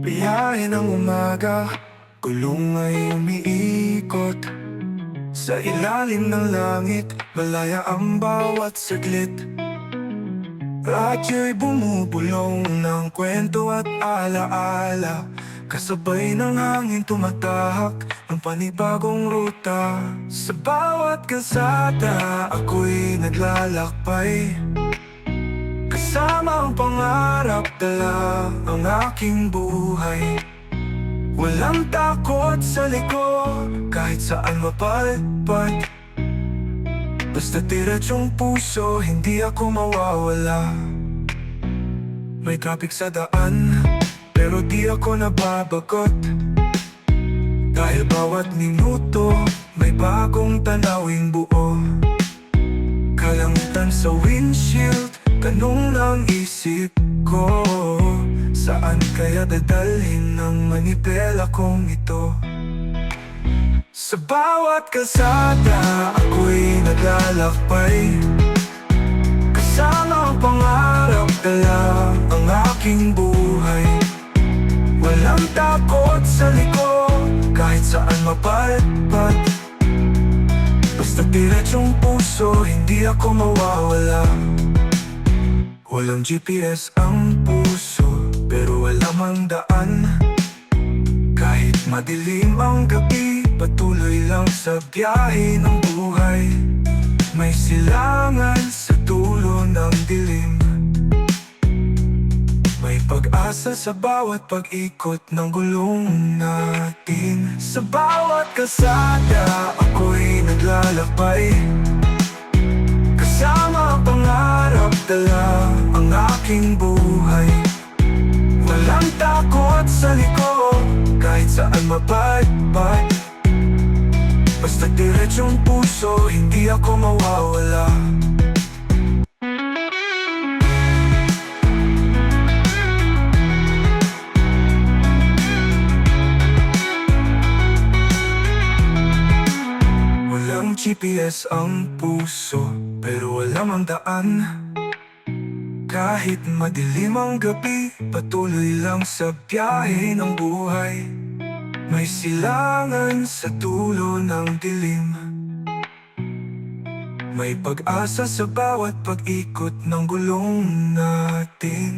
Biyahe ng umaga, gulong ay umiikot. Sa ilalim ng langit, malaya ang bawat saglit. Radyo'y bumubulong ng kwento at alaala Kasabay ng hangin tumatahak ng panibagong ruta. Sa bawat kalsada, ako'y naglalakbay. Kasama ang pangarap, dala ang aking buhay. Walang takot sa liko, kahit saan mapalpad. Basta diretsong puso, hindi ako mawawala. May traffic sa daan, pero di ako nababagot. Dahil bawat minuto, may bagong tanawing buo. Kalangitan sa windshield Tanong ng isip ko. Saan kaya dadalhin ng manipela kong ito? Sa bawat kalsada ako'y naglalakbay. Kasama ang pangarap dala ang aking buhay Walang takot sa liko kahit saan mapalpad. Basta diretsong puso, hindi ako mawawala. Walang GPS ang puso, pero alam ang daan. Kahit madilim ang gabi, patuloy lang sa biyahe ng buhay. May silangan sa pag-asa sa bawat pag-ikot ng gulong natin. Sa bawat kalsada, ako'y naglalakbay. Kasama ang pangarap, dala ang aking buhay. Walang takot sa liko, kahit saan mapadpad Basta diretsong puso, hindi ako mawawala GPS ang puso Pero alam ang daan. Kahit madilim ang gabi Patuloy lang sa biyahe ng buhay. May silangan sa dulo ng dilim. May pag-asa sa bawat pag-ikot ng gulong natin.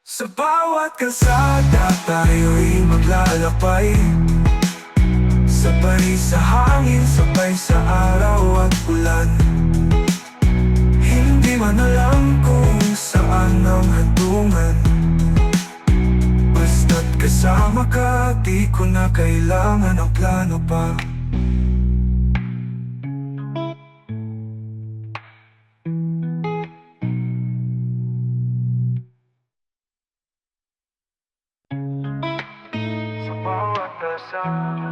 Sa bawat kalsada tayo'y maglalakbay Sabay sa hangin, sabay sa araw at ulan. Hindi man alam kung saan ang hantungan Basta't kasama ka, di ko na kailangan ang plano pa. Sa bawat dasal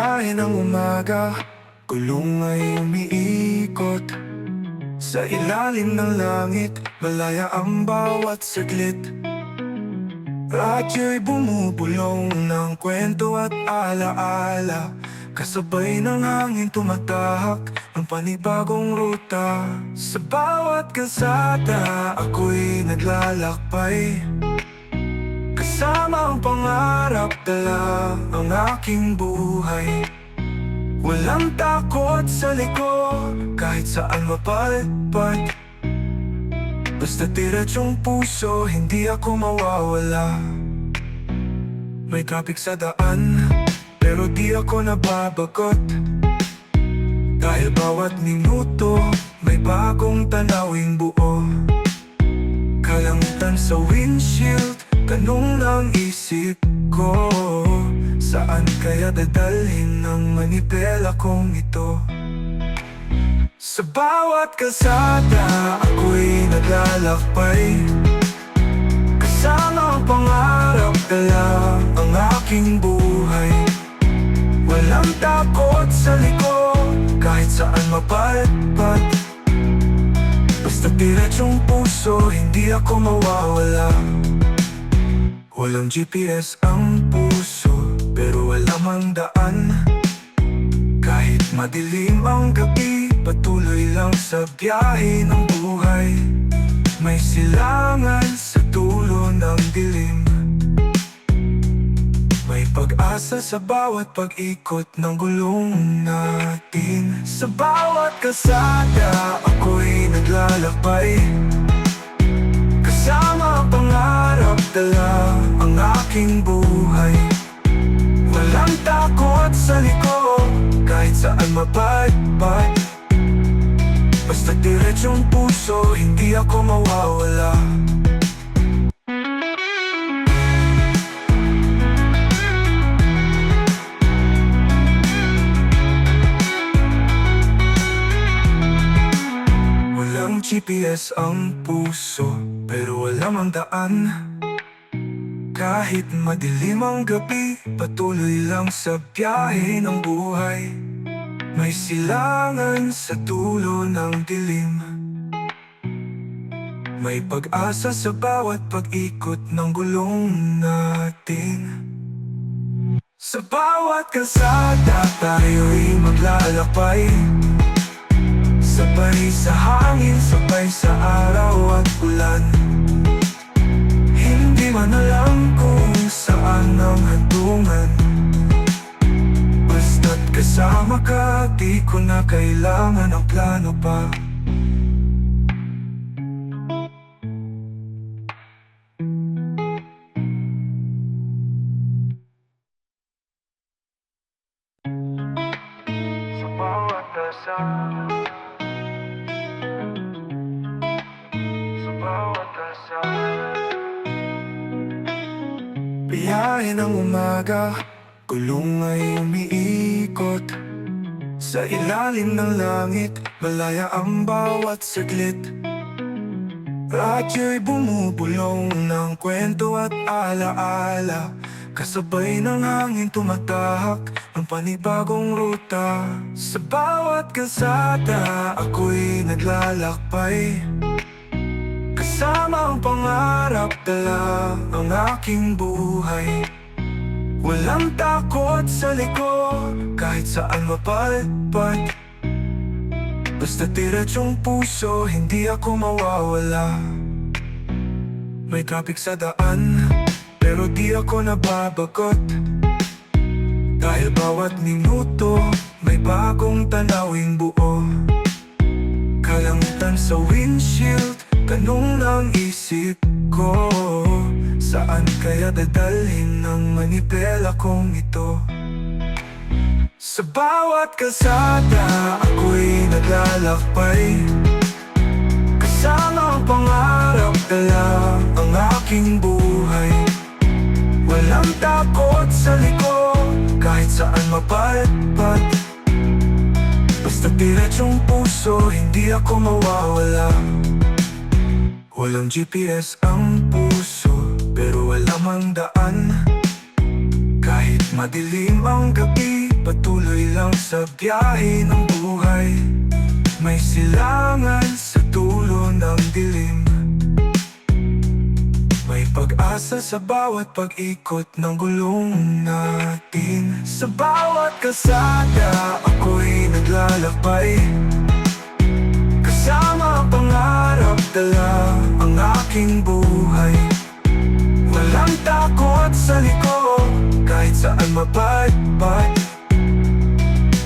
Biyahe ng umaga, gulong ay umiikot. Sa ilalim ng langit, malaya ang bawat saglit. Radyo'y bumubulong ng kwento at alaala. Kasabay ng hangin tumatahak ng panibagong ruta. Sa bawat kalsada, ako'y naglalakbay Kasama ang pangarap, dala ang aking buhay. Walang takot sa liko, kahit saan mapalpad. Basta diretsong puso, hindi ako mawawala. May traffic sa daan, pero di ako nababagot. Dahil bawat minuto, may bagong tanawing buo. Kalangitan sa windshield Tanong ng isip ko. Saan kaya dadalhin ng manipela kong ito? Sa bawat kalsada ako'y naglalakbay. Kasama ang pangarap, dala ang aking buhay. Walang takot sa liko, kahit saan mapalpad. Basta diretsong puso, hindi ako mawawala Walang GPS ang puso Pero walang ang daan Kahit madilim ang gabi Patuloy lang sa biyahe ng buhay. May silangan sa dulo ng dilim. May pag-asa sa bawat pag-ikot ng gulong natin. Sa bawat kasada ako'y naglalakbay. Kasama ang pangarap dala aking buhay. Walang takot sa liko kahit saan mapadpad Basta diretsong puso, hindi ako mawawala. Walang GPS ang puso Pero walang ang daan Kahit madilim ang gabi Patuloy lang sa biyahe ng buhay. May silangan sa dulo ng dilim. May pag-asa sa bawat pag-ikot ng gulong natin. Sa bawat kasada tayo'y maglalakbay. Sabay sa hangin, sabay sa araw at ulan Hindi man alam kung saan ang hantungan Basta't kasama ka, di ko na kailangan ang plano pa Biyahe ng umaga, gulong ay umiikot. Sa ilalim ng langit, malaya ang bawat saglit. Radyo'y bumubulong ng kwento at alaala. Kasabay ng hangin tumatahak ng panibagong ruta. Sa bawat kalsada, ako'y naglalakbay Kasama ang pangarap dala ang aking buhay. Walang takot sa liko kahit saan mapalpad Basta diretsong puso, hindi ako mawawala. May traffic sa daan, pero di ako nababagot. Dahil bawat minuto, may bagong tanawing buo. Kalangitan sa windshield Tanong ng isip ko. Saan kaya dadalhin ng manipela kong ito? Sa bawat kalsada ako'y naglalakbay. Kasama ang pangarap dala ang aking buhay. Walang takot sa liko kahit saan mapalpad. Basta diretsong puso, hindi ako mawawala Walang GPS ang puso, pero walang ang daan Kahit madilim ang gabi, patuloy lang sa biyahe ng buhay. May silangan sa dulo ng dilim. May pag-asa sa bawat pag-ikot ng gulong natin. Sa bawat kasada, ako'y naglalakbay. Kasama ang pangarap dala aking buhay. Walang takot sa liko kahit saan mapadpad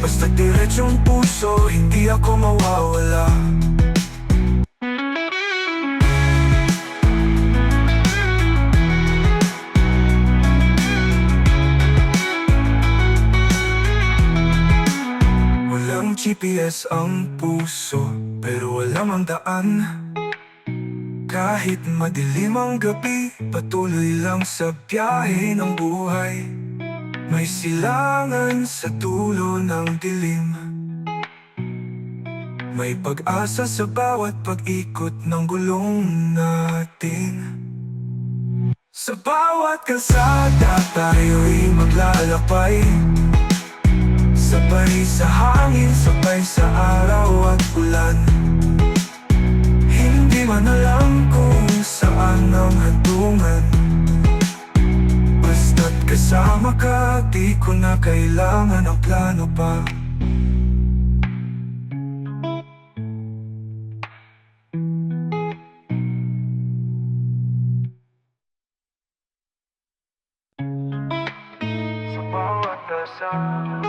Basta diretsong puso, hindi ako mawawala. Walang GPS ang puso Pero walang ang daan Kahit madilim ang gabi Patuloy lang sa biyahe ng buhay. May silangan sa dulo ng dilim. May pag-asa sa bawat pag-ikot ng gulong natin. Sa bawat kalsada tayo'y maglalakbay. Sabay sa hangin, sabay sa araw at ulan man alam kung saan ang hantungan kasama ka Di ko na kailangan ng plano pa. Sa bawat dasal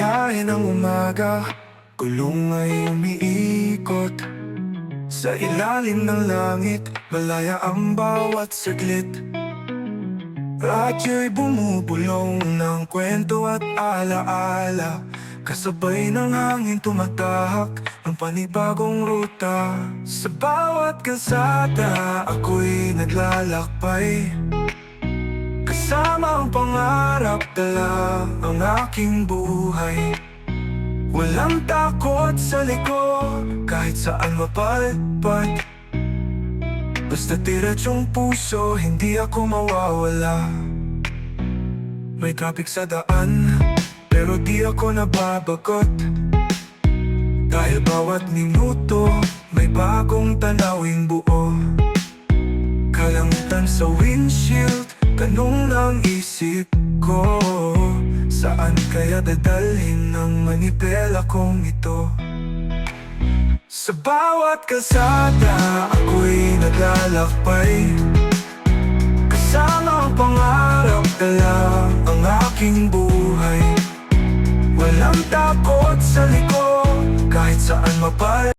Biyahe ng umaga. Kulong ay umiikot. Sa ilalim ng langit Malaya ang bawat saglit. Radyo'y bumubulong ng kwento at alaala. Kasabay ng hangin tumatahak ng panibagong ruta. Sa bawat kalsada ako'y naglalakbay Kasama ang pangarap dala ang aking buhay. Walang takot sa liko kahit saan mapalpad Basta diretsong puso, hindi ako mawawala. May traffic sa daan, pero di ako nababagot. Dahil bawat minuto, may bagong tanawing buo. Kalangitan sa windshield, tanong ng isip ko Saan kaya dadalhin ng manipela kong ito? Sa bawat kalsada, ako'y naglalakbay Kasama ang pangarap, dala ang aking buhay Walang takot sa liko, kahit saan mapal